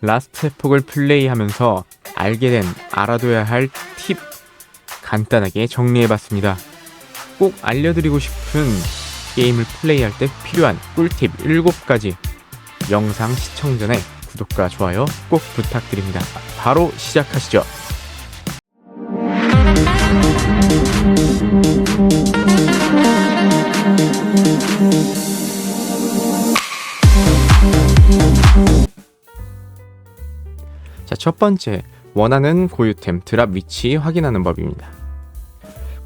라스트 에폭을 플레이하면서 알게 된 알아둬야 할 팁 간단하게 정리해봤습니다. 꼭 알려드리고 싶은 게임을 플레이할 때 필요한 꿀팁 7가지 영상 시청 전에 구독과 좋아요 꼭 부탁드립니다. 바로 시작하시죠. 첫 번째, 원하는 고유템 드랍 위치 확인하는 법입니다.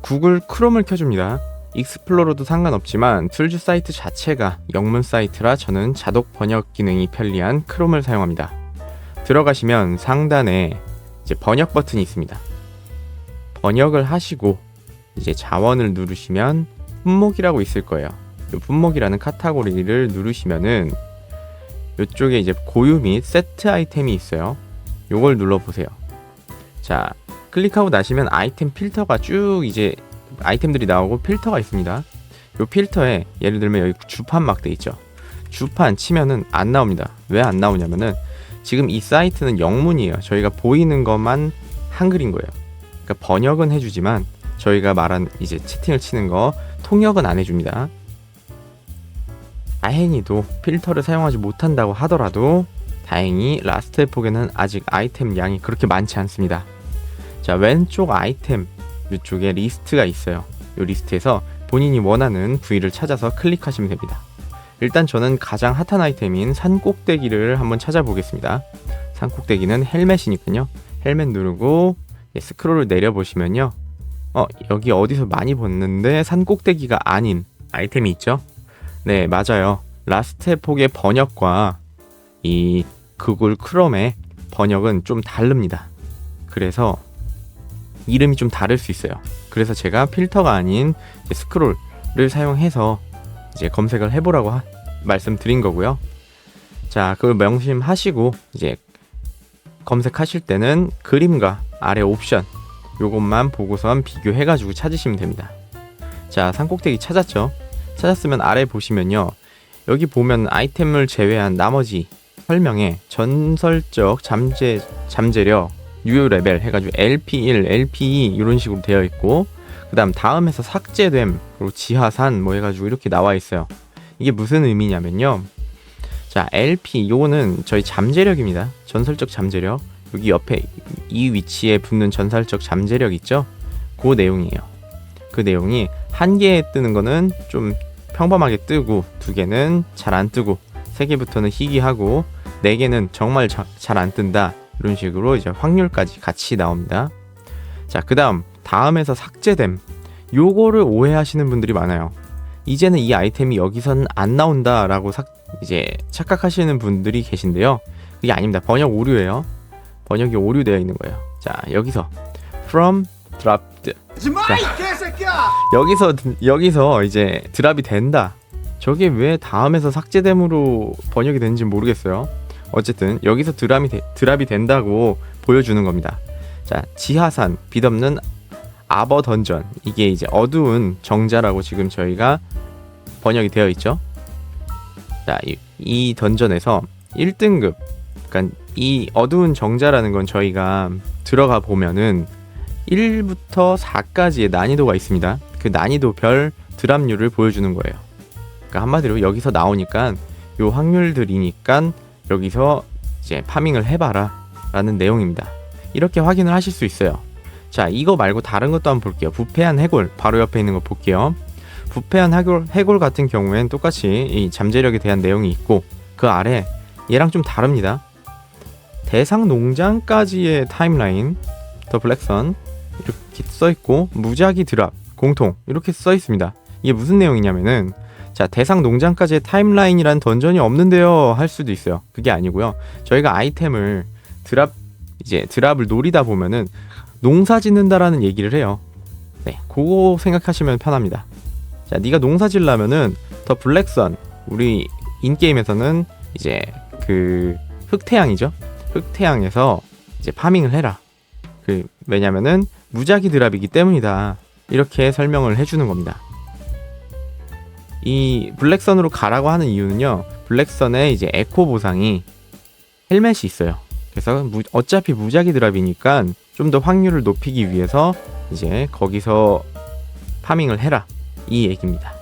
구글 크롬을 켜줍니다. 익스플로러도 상관없지만 툴즈 사이트 자체가 영문 사이트라 저는 자동 번역 기능이 편리한 크롬을 사용합니다. 들어가시면 상단에 이제 번역 버튼이 있습니다. 번역을 하시고 이제 자원을 누르시면 품목이라고 있을 거예요. 이 품목이라는 카테고리를 누르시면은 이쪽에 이제 고유 및 세트 아이템이 있어요. 요걸 눌러보세요. 자, 클릭하고 나시면 아이템 필터가 쭉 이제 아이템들이 나오고 필터가 있습니다. 요 필터에 예를 들면 여기 주판 막 돼 있죠. 주판 치면은 안 나옵니다. 왜 안 나오냐면은 지금 이 사이트는 영문이에요. 저희가 보이는 것만 한글인 거예요. 그러니까 번역은 해주지만 저희가 말한 이제 채팅을 치는 거 통역은 안 해줍니다. 다행히도 필터를 사용하지 못한다고 하더라도 다행히 라스트 에폭에는 아직 아이템 양이 그렇게 많지 않습니다. 자 왼쪽 아이템 이쪽에 리스트가 있어요. 이 리스트에서 본인이 원하는 부위를 찾아서 클릭하시면 됩니다. 일단 저는 가장 핫한 아이템인 산꼭대기를 한번 찾아보겠습니다. 산꼭대기는 헬멧이니까요. 헬멧 누르고 예, 스크롤을 내려보시면요. 어 여기 어디서 많이 봤는데 산꼭대기가 아닌 아이템이 있죠? 네 맞아요. 라스트 에폭의 번역과 이 구글 크롬의 번역은 좀 다릅니다. 그래서 이름이 좀 다를 수 있어요. 그래서 제가 필터가 아닌 스크롤을 사용해서 이제 검색을 해보라고 하, 말씀드린 거고요. 자, 그걸 명심하시고 이제 검색하실 때는 그림과 아래 옵션 요것만 보고선 비교해가지고 찾으시면 됩니다. 자, 산꼭대기 찾았죠? 찾았으면 아래 보시면요. 여기 보면 아이템을 제외한 나머지 설명에 전설적 잠재 잠재력 뉴 레벨 해가지고 LP1, LP2 이런 식으로 되어 있고 그다음 다음에서 삭제됨 그리고 지하산 뭐 해가지고 이렇게 나와 있어요. 이게 무슨 의미냐면요. 자 LP 요거는 저희 잠재력입니다. 전설적 잠재력 여기 옆에 이 위치에 붙는 전설적 잠재력 있죠? 그 내용이에요. 그 내용이 한 개에 뜨는 거는 좀 평범하게 뜨고 두 개는 잘 안 뜨고 세 개부터는 희귀하고 네 개는 정말 잘 안 뜬다. 이런 식으로 이제 확률까지 같이 나옵니다. 자, 그 다음 다음에서 삭제됨. 요거를 오해하시는 분들이 많아요. 이제는 이 아이템이 여기선 안 나온다라고 삭, 이제 착각하시는 분들이 계신데요. 그게 아닙니다. 번역 오류예요. 번역이 오류되어 있는 거예요. 자, 여기서 from dropped. 자, 여기서 여기서 이제 드랍이 된다. 저게 왜 다음에서 삭제됨으로 번역이 되는지 모르겠어요. 어쨌든 여기서 드랍이, 되, 드랍이 된다고 보여주는 겁니다. 자, 지하산, 빛없는 아버 던전. 이게 이제 어두운 정자라고 지금 저희가 번역이 되어 있죠. 자, 이, 이 던전에서 1등급, 그러니까 이 어두운 정자라는 건 저희가 들어가 보면은 1부터 4까지의 난이도가 있습니다. 그 난이도 별 드랍률을 보여주는 거예요. 그러니까 한마디로 여기서 나오니까 요 확률들이니까 여기서 이제 파밍을 해봐라 라는 내용입니다. 이렇게 확인을 하실 수 있어요. 자, 이거 말고 다른 것도 한번 볼게요. 부패한 해골 바로 옆에 있는 거 볼게요. 부패한 해골, 해골 같은 경우엔 똑같이 이 잠재력에 대한 내용이 있고 그 아래 얘랑 좀 다릅니다. 대상 농장까지의 타임라인 더 블랙선 이렇게 써 있고 무작위 드랍 공통 이렇게 써 있습니다. 이게 무슨 내용이냐면은 자, 대상 농장까지의 타임라인이란 던전이 없는데요. 할 수도 있어요. 그게 아니고요. 저희가 아이템을 드랍 이제 드랍을 노리다 보면은 농사 짓는다라는 얘기를 해요. 네, 그거 생각하시면 편합니다. 자, 네가 농사 짓려면은 더 블랙선 우리 인게임에서는 이제 그 흑태양이죠. 흑태양에서 이제 파밍을 해라. 그 왜냐면은 무작위 드랍이기 때문이다. 이렇게 설명을 해주는 겁니다. 이 블랙선으로 가라고 하는 이유는요. 블랙선의 이제 에코 보상이 헬멧이 있어요. 그래서 무- 어차피 무작위 드랍이니까 좀 더 확률을 높이기 위해서 이제 거기서 파밍을 해라 이 얘기입니다.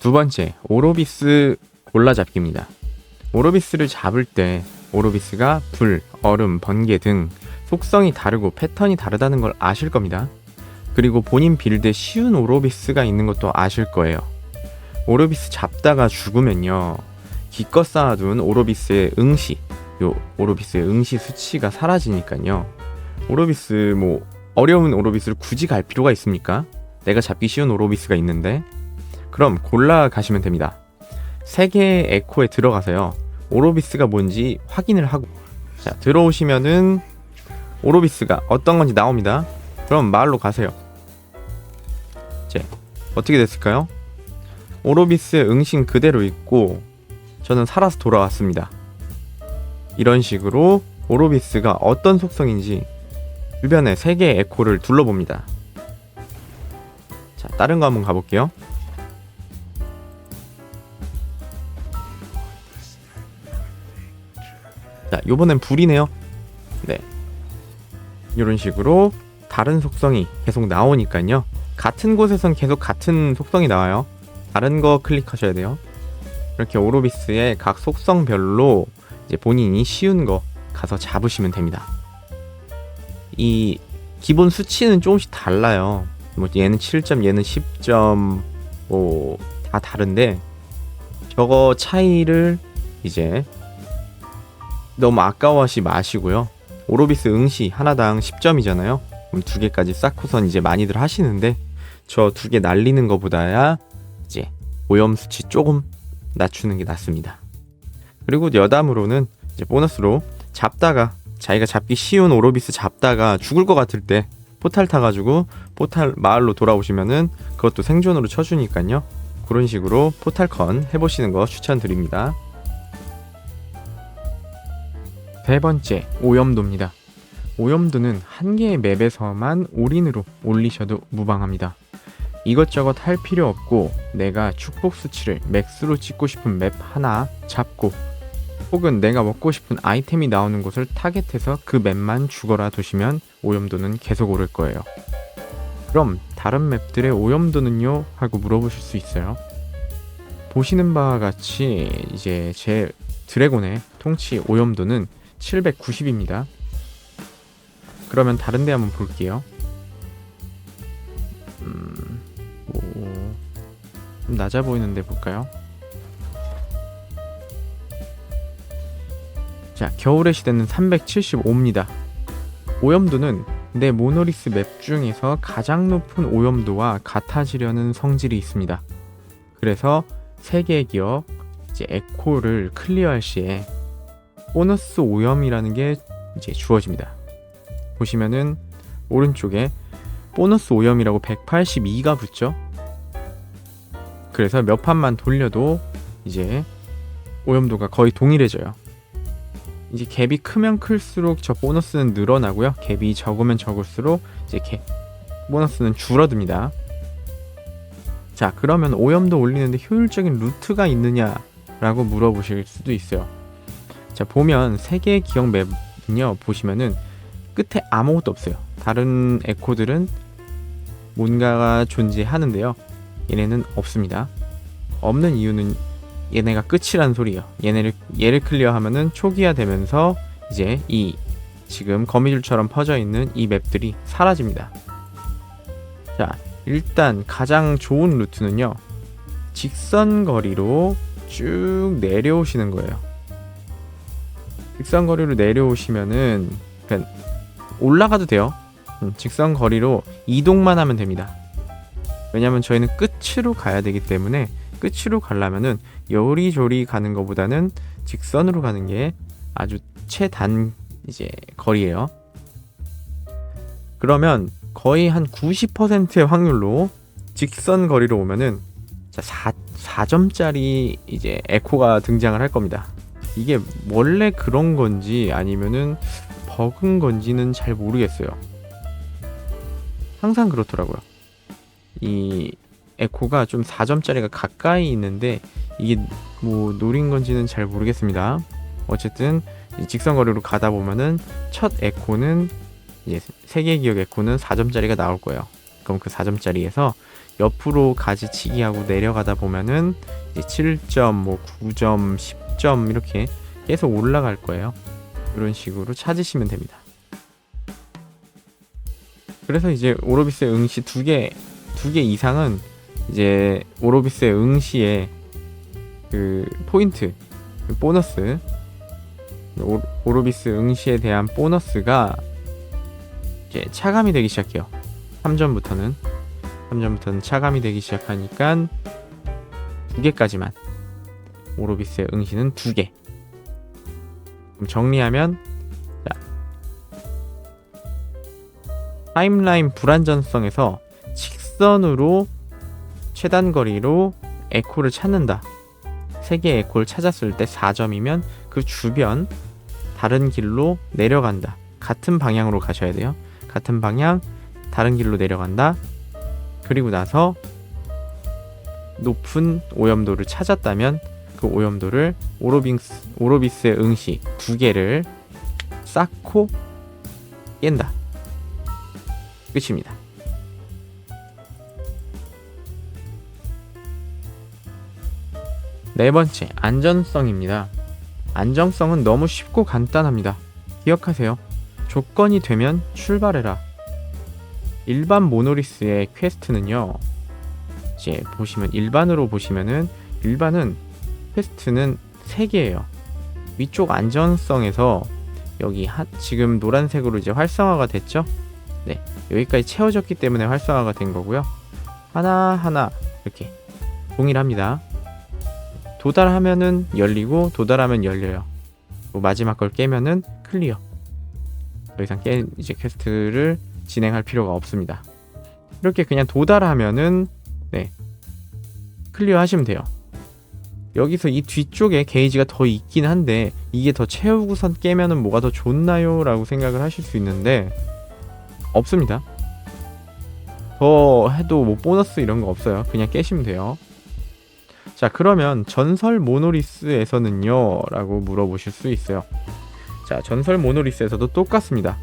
두 번째 오로비스 골라잡기입니다. 오로비스를 잡을 때 오로비스가 불, 얼음, 번개 등 속성이 다르고 패턴이 다르다는 걸 아실 겁니다. 그리고 본인 빌드에 쉬운 오로비스가 있는 것도 아실 거예요. 오로비스 잡다가 죽으면요. 기껏 쌓아둔 오로비스의 응시, 요 오로비스의 응시 수치가 사라지니까요. 오로비스 뭐 어려운 오로비스를 굳이 갈 필요가 있습니까? 내가 잡기 쉬운 오로비스가 있는데 그럼 골라 가시면 됩니다. 세 개의 에코에 들어가서요. 오로비스가 뭔지 확인을 하고 자 들어오시면은 오로비스가 어떤 건지 나옵니다. 그럼 마을로 가세요. 이제 어떻게 됐을까요? 오로비스의 응신 그대로 있고 저는 살아서 돌아왔습니다. 이런 식으로 오로비스가 어떤 속성인지 주변에 세 개의 에코를 둘러봅니다. 자, 다른 거 한번 가볼게요. 자, 요번엔 불이네요. 네. 이런 식으로 다른 속성이 계속 나오니까요. 같은 곳에선 계속 같은 속성이 나와요. 다른 거 클릭하셔야 돼요. 이렇게 오로비스의 각 속성별로 이제 본인이 쉬운 거 가서 잡으시면 됩니다. 이 기본 수치는 조금씩 달라요. 뭐 얘는 7점, 얘는 10점, 뭐 다 다른데 저거 차이를 이제 너무 아까워하지 마시고요. 오로비스 응시 하나당 10점이잖아요. 그럼 두 개까지 쌓고선 이제 많이들 하시는데 저 두 개 날리는 것보다야 이제 오염 수치 조금 낮추는 게 낫습니다. 그리고 여담으로는 이제 보너스로 잡다가 자기가 잡기 쉬운 오로비스 잡다가 죽을 것 같을 때 포탈 타가지고 포탈 마을로 돌아오시면은 그것도 생존으로 쳐주니까요. 그런 식으로 포탈컨 해보시는 거 추천드립니다. 세 번째, 오염도입니다. 오염도는 한 개의 맵에서만 올인으로 올리셔도 무방합니다. 이것저것 할 필요 없고 내가 축복 수치를 맥스로 찍고 싶은 맵 하나 잡고 혹은 내가 먹고 싶은 아이템이 나오는 곳을 타겟해서 그 맵만 죽어라 두시면 오염도는 계속 오를 거예요. 그럼 다른 맵들의 오염도는요? 하고 물어보실 수 있어요. 보시는 바와 같이 이제 제 드래곤의 통치 오염도는 790입니다. 그러면 다른 데 한번 볼게요. 음, 뭐, 좀 낮아 보이는데 볼까요? 자, 겨울의 시대는 375입니다. 오염도는 내 모노리스 맵 중에서 가장 높은 오염도와 같아지려는 성질이 있습니다. 그래서 세 개의 기억, 이제 에코를 클리어할 시에 보너스 오염이라는 게 이제 주어집니다. 보시면은 오른쪽에 보너스 오염이라고 182가 붙죠. 그래서 몇 판만 돌려도 이제 오염도가 거의 동일해져요. 이제 갭이 크면 클수록 저 보너스는 늘어나고요. 갭이 적으면 적을수록 이제 갭 보너스는 줄어듭니다. 자, 그러면 오염도 올리는데 효율적인 루트가 있느냐라고 물어보실 수도 있어요. 자, 보면 세 개의 기억 맵은요. 보시면은 끝에 아무것도 없어요. 다른 에코들은 뭔가가 존재하는데요. 얘네는 없습니다. 없는 이유는 얘네가 끝이란 소리예요. 얘네를 얘를 클리어하면은 초기화 되면서 이제 이 지금 거미줄처럼 퍼져 있는 이 맵들이 사라집니다. 자, 일단 가장 좋은 루트는요. 직선 거리로 쭉 내려오시는 거예요. 직선 거리로 내려오시면은 그냥 올라가도 돼요. 음, 직선 거리로 이동만 하면 됩니다. 왜냐면 저희는 끝으로 가야 되기 때문에 끝으로 가려면은 요리조리 가는 것보다는 직선으로 가는 게 아주 최단 이제 거리예요. 그러면 거의 한 90%의 확률로 직선 거리로 오면은 자 4, 4점짜리 이제 에코가 등장을 할 겁니다. 이게 원래 그런 건지 아니면은 버그인 건지는 잘 모르겠어요. 항상 그렇더라고요. 이 에코가 좀 4점짜리가 가까이 있는데 이게 뭐 노린 건지는 잘 모르겠습니다. 어쨌든 이 직선 거리로 가다 보면은 첫 에코는 이제 세계 기억 에코는 4점짜리가 나올 거예요. 그럼 그 4점짜리에서 옆으로 가지치기하고 내려가다 보면은 이제 7점, 뭐 9점, 10점 이렇게 계속 올라갈 거예요. 이런 식으로 찾으시면 됩니다. 그래서 이제 오로비스의 응시 두 개, 두 개 이상은 이제 오로비스의 응시의 그 포인트, 그 보너스, 오, 오로비스 응시에 대한 보너스가 이제 차감이 되기 시작해요. 3점부터는 3점부터는 차감이 되기 시작하니까 두 개까지만 오로비스의 응시는 두 개. 정리하면 타임라인 불안전성에서 직선으로 최단 거리로 에코를 찾는다. 세 개의 에코를 찾았을 때 4점이면 그 주변 다른 길로 내려간다. 같은 방향으로 가셔야 돼요. 같은 방향 다른 길로 내려간다. 그리고 나서 높은 오염도를 찾았다면 그 오염도를 오로빙스, 오로비스의 응시 두 개를 쌓고 깬다. 끝입니다. 네 번째, 안전성입니다. 안정성은 너무 쉽고 간단합니다. 기억하세요. 조건이 되면 출발해라. 일반 모노리스의 퀘스트는요. 이제 보시면 일반으로 보시면은 일반은 퀘스트는 3개예요. 위쪽 안전성에서 여기 하, 지금 노란색으로 이제 활성화가 됐죠? 네. 여기까지 채워졌기 때문에 활성화가 된 거고요. 하나하나 이렇게 동일합니다. 도달하면은 열리고 도달하면 열려요. 뭐 마지막 걸 깨면은 클리어. 더 이상 깨 이제 퀘스트를 진행할 필요가 없습니다. 이렇게 그냥 도달하면은 네 클리어 하시면 돼요. 여기서 이 뒤쪽에 게이지가 더 있긴 한데 이게 더 채우고선 깨면은 뭐가 더 좋나요? 라고 생각을 하실 수 있는데 없습니다. 더 해도 뭐 보너스 이런 거 없어요. 그냥 깨시면 돼요. 자 그러면 전설 모노리스에서는요? 라고 물어보실 수 있어요. 자 전설 모노리스에서도 똑같습니다.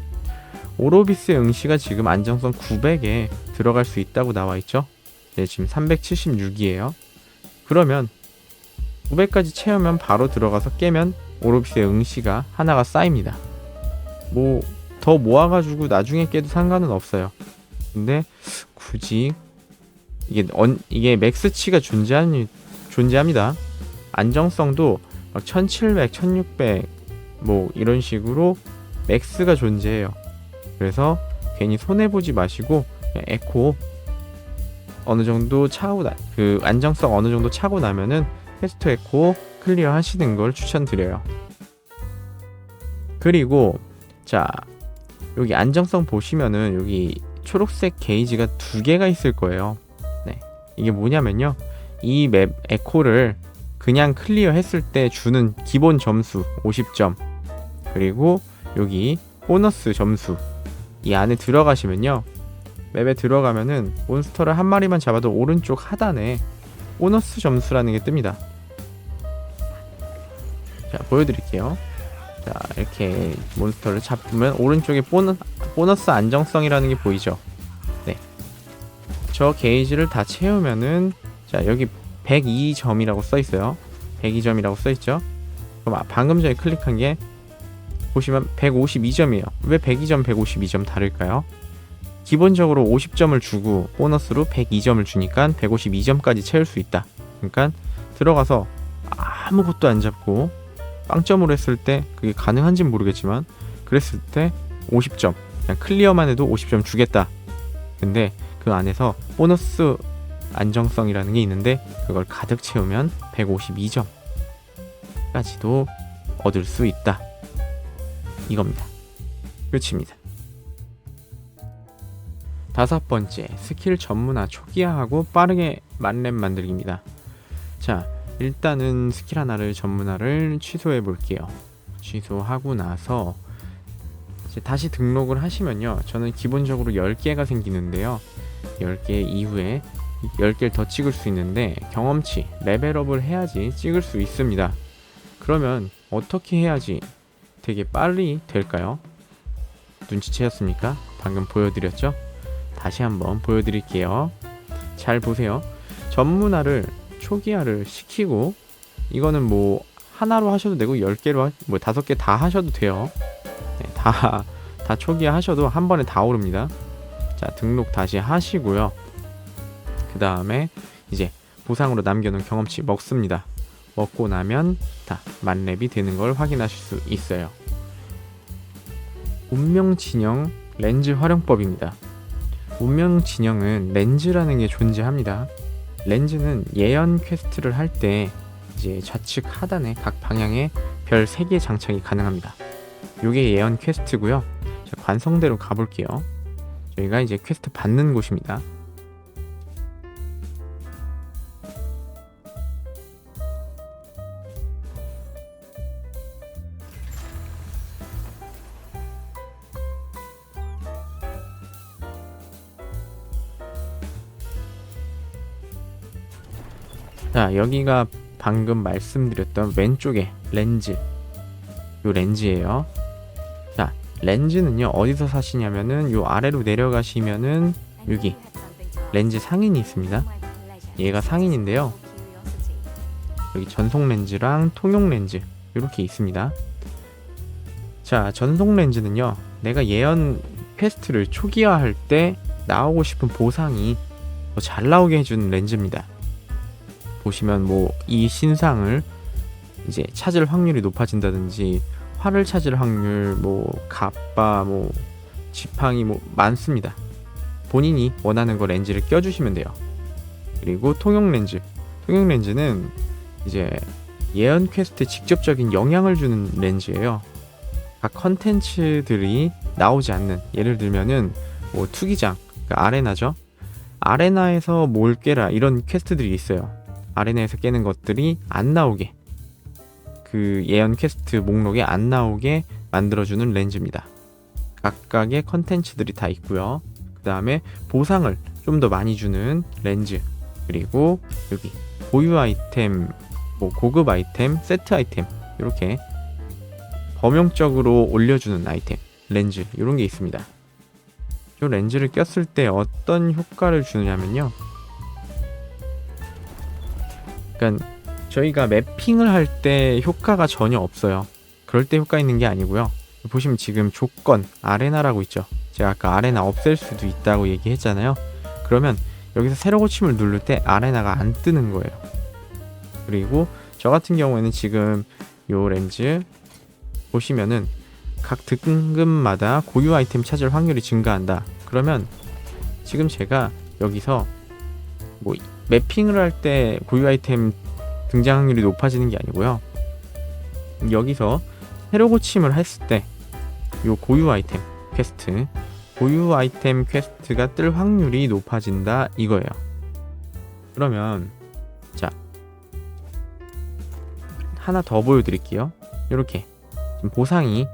오로비스의 응시가 지금 안정성 900에 들어갈 수 있다고 나와 있죠. 네, 지금 376이에요. 그러면 900까지 채우면 바로 들어가서 깨면 오로비스의 응시가 하나가 쌓입니다. 뭐 더 모아가지고 나중에 깨도 상관은 없어요. 근데 굳이 이게 언, 이게 맥스치가 존재하니 존재합니다. 안정성도 막 1700, 1600 뭐 이런 식으로 맥스가 존재해요. 그래서 괜히 손해 보지 마시고 에코 어느 정도 차고 나, 그 안정성 어느 정도 차고 나면은 퀘스트 에코 클리어 하시는 걸 추천드려요. 그리고 자 여기 안정성 보시면은 여기 초록색 게이지가 두 개가 있을 거예요. 네. 이게 뭐냐면요. 이 맵 에코를 그냥 클리어 했을 때 주는 기본 점수 50점. 그리고 여기 보너스 점수 이 안에 들어가시면요. 맵에 들어가면은 몬스터를 한 마리만 잡아도 오른쪽 하단에 보너스 점수라는 게 뜹니다. 자 보여드릴게요 자 이렇게 몬스터를 잡으면 오른쪽에 보너, 보너스 안정성이라는 게 보이죠 네저 게이지를 다 채우면은 자 여기 102점이라고 써 있어요 102점이라고 써 있죠 그럼 아, 방금 전에 클릭한 게 보시면 152점이에요. 왜 102점, 152점 다를까요? 기본적으로 50점을 주고 보너스로 102점을 주니까 152점까지 채울 수 있다. 그러니까 들어가서 아무것도 안 잡고 빵점으로 했을 때 그게 가능한지는 모르겠지만 그랬을 때 50점 그냥 클리어만 해도 50점 주겠다. 근데 그 안에서 보너스 안정성이라는 게 있는데 그걸 가득 채우면 152점까지도 얻을 수 있다. 이겁니다. 끝입니다. 다섯 번째, 스킬 전문화 초기화하고 빠르게 만렙 만들기입니다. 자, 일단은 스킬 하나를 전문화를 취소해 볼게요. 취소하고 나서 다시 등록을 하시면요. 저는 기본적으로 10개가 생기는데요. 10개 이후에 10개를 더 찍을 수 있는데 경험치 레벨업을 해야지 찍을 수 있습니다. 그러면 어떻게 해야지 되게 빨리 될까요? 눈치채셨습니까? 방금 보여드렸죠? 다시 한번 보여드릴게요. 잘 보세요. 전문화를 초기화를 시키고 이거는 뭐 하나로 하셔도 되고 10개로 하, 뭐 다섯 개 다 하셔도 돼요. 네, 다, 다 초기화 하셔도 한 번에 다 오릅니다. 자, 등록 다시 하시고요. 그 다음에 이제 보상으로 남겨놓은 경험치 먹습니다. 먹고 나면 다 만렙이 되는 걸 확인하실 수 있어요. 운명 진영 렌즈 활용법입니다. 운명 진영은 렌즈라는 게 존재합니다. 렌즈는 예언 퀘스트를 할 때 이제 좌측 하단에 각 방향에 별 3개 장착이 가능합니다. 요게 예언 퀘스트고요. 자, 관성대로 가볼게요. 저희가 이제 퀘스트 받는 곳입니다. 자, 여기가 방금 말씀드렸던 왼쪽에 렌즈. 요 렌즈예요. 자, 렌즈는요. 어디서 사시냐면은 요 아래로 내려가시면은 여기 렌즈 상인이 있습니다. 얘가 상인인데요. 여기 전송 렌즈랑 통용 렌즈 이렇게 있습니다. 자, 전송 렌즈는요. 내가 예언 퀘스트를 초기화할 때 나오고 싶은 보상이 더 잘 나오게 해주는 렌즈입니다. 보시면 뭐 이 신상을 이제 찾을 확률이 높아진다든지 활을 찾을 확률 뭐 갑바 뭐 지팡이 뭐 많습니다. 본인이 원하는 거 렌즈를 껴주시면 돼요. 그리고 통용 렌즈. 통용 렌즈는 이제 예언 퀘스트에 직접적인 영향을 주는 렌즈예요. 각 컨텐츠들이 나오지 않는 예를 들면은 뭐 투기장, 그러니까 아레나죠. 아레나에서 뭘 깨라 이런 퀘스트들이 있어요. 아레나에서 깨는 것들이 안 나오게 그 예언 퀘스트 목록에 안 나오게 만들어주는 렌즈입니다. 각각의 컨텐츠들이 다 있고요. 그 다음에 보상을 좀 더 많이 주는 렌즈 그리고 여기 고유 아이템, 뭐 고급 아이템, 세트 아이템 이렇게 범용적으로 올려주는 아이템 렌즈 이런 게 있습니다. 이 렌즈를 꼈을 때 어떤 효과를 주느냐면요. 그러니까 저희가 매핑을 할 때 효과가 전혀 없어요. 그럴 때 효과 있는 게 아니고요. 보시면 지금 조건 아레나라고 있죠. 제가 아까 아레나 없앨 수도 있다고 얘기했잖아요. 그러면 여기서 새로 고침을 누를 때 아레나가 안 뜨는 거예요. 그리고 저 같은 경우에는 지금 요 렌즈 보시면은 각 등급마다 고유 아이템 찾을 확률이 증가한다. 그러면 지금 제가 여기서 뭐 매핑을 할 때 고유 아이템 등장 확률이 높아지는 게 아니고요. 여기서 새로 고침을 했을 때 요 고유 아이템 퀘스트 고유 아이템 퀘스트가 뜰 확률이 높아진다 이거예요. 그러면 자 하나 더 보여드릴게요. 이렇게 보상이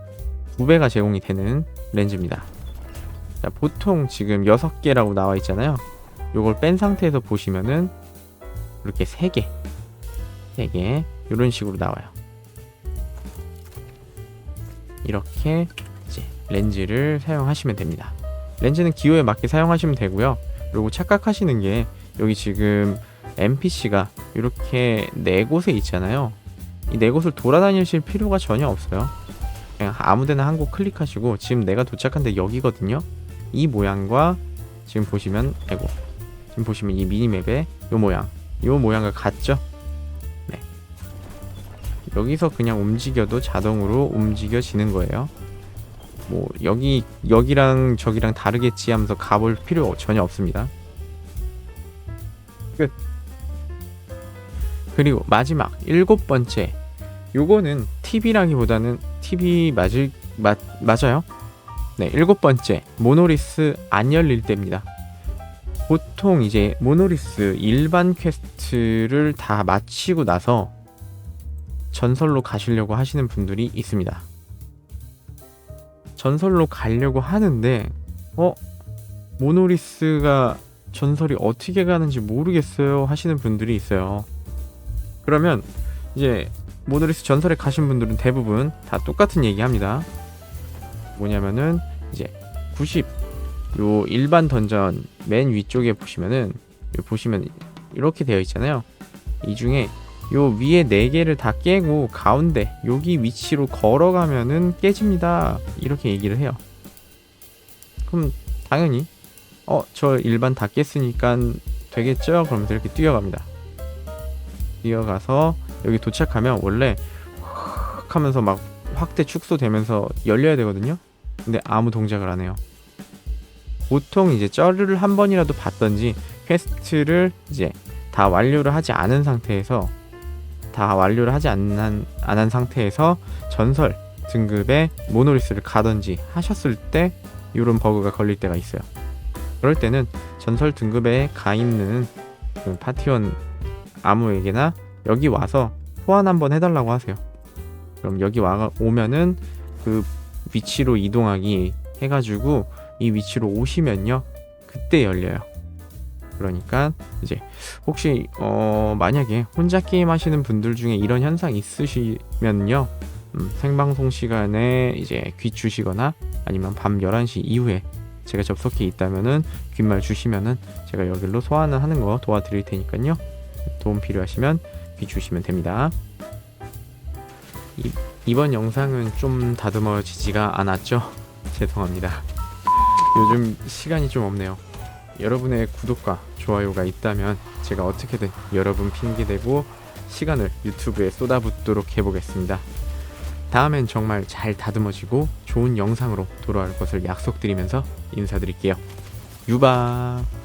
두 배가 제공이 되는 렌즈입니다. 자, 보통 지금 6개라고 나와 있잖아요. 요걸 뺀 상태에서 보시면은 이렇게 3개 3개 이런 식으로 나와요. 이렇게 이제 렌즈를 사용하시면 됩니다. 렌즈는 기호에 맞게 사용하시면 되고요. 그리고 착각하시는 게 여기 지금 NPC가 이렇게 네 곳에 있잖아요. 이 네 곳을 돌아다니실 필요가 전혀 없어요. 그냥 아무데나 한 곳 클릭하시고 지금 내가 도착한 데 여기거든요. 이 모양과 지금 보시면 아이고 지금 보시면 이 미니맵의 요 모양 요 모양과 같죠? 네. 여기서 그냥 움직여도 자동으로 움직여지는 거예요. 뭐 여기 여기랑 저기랑 다르겠지 하면서 가볼 필요 전혀 없습니다. 끝. 그리고 마지막 일곱 번째 요거는 팁이라기보다는 팁이 맞을 맞 맞아요. 네 일곱 번째 모노리스 안 열릴 때입니다. 보통 이제 모노리스 일반 퀘스트를 다 마치고 나서 전설로 가시려고 하시는 분들이 있습니다. 전설로 가려고 하는데 어 모노리스가 전설이 어떻게 가는지 모르겠어요 하시는 분들이 있어요. 그러면 이제 모노리스 전설에 가신 분들은 대부분 다 똑같은 얘기 합니다. 뭐냐면은 이제 90 요 일반 던전 맨 위쪽에 보시면은 요 보시면 이렇게 되어 있잖아요. 이 중에 요 위에 네 개를 다 깨고 가운데 여기 위치로 걸어가면은 깨집니다. 이렇게 얘기를 해요. 그럼 당연히 어 저 일반 다 깼으니까 되겠죠? 그러면서 이렇게 뛰어갑니다. 뛰어가서 여기 도착하면 원래 확 하면서 막 확대 축소되면서 열려야 되거든요. 근데 아무 동작을 안 해요. 보통 이제 쩌르를 한 번이라도 봤던지 퀘스트를 이제 다 완료를 하지 않은 상태에서 다 완료를 하지 않은 안한 상태에서 전설 등급의 모노리스를 가든지 하셨을 때 이런 버그가 걸릴 때가 있어요. 그럴 때는 전설 등급에 가 있는 그 파티원 아무에게나 여기 와서 소환 한번 해달라고 하세요. 그럼 여기 와 오면은 그 위치로 이동하기 해가지고 이 위치로 오시면요. 그때 열려요. 그러니까 이제 혹시 어 만약에 혼자 게임 하시는 분들 중에 이런 현상 있으시면요. 음, 생방송 시간에 이제 귀 주시거나 아니면 밤 11시 이후에 제가 접속해 있다면은 귓말 주시면은 제가 여기로 소환을 하는 거 도와드릴 테니까요. 도움 필요하시면 귀 주시면 됩니다. 이, 이번 영상은 좀 다듬어지지가 않았죠? 죄송합니다 요즘 시간이 좀 없네요 여러분의 구독과 좋아요가 있다면 제가 어떻게든 여러분 핑계대고 시간을 유튜브에 쏟아붓도록 해보겠습니다. 다음엔 정말 잘 다듬어지고 좋은 영상으로 돌아올 것을 약속드리면서 인사드릴게요. 유바!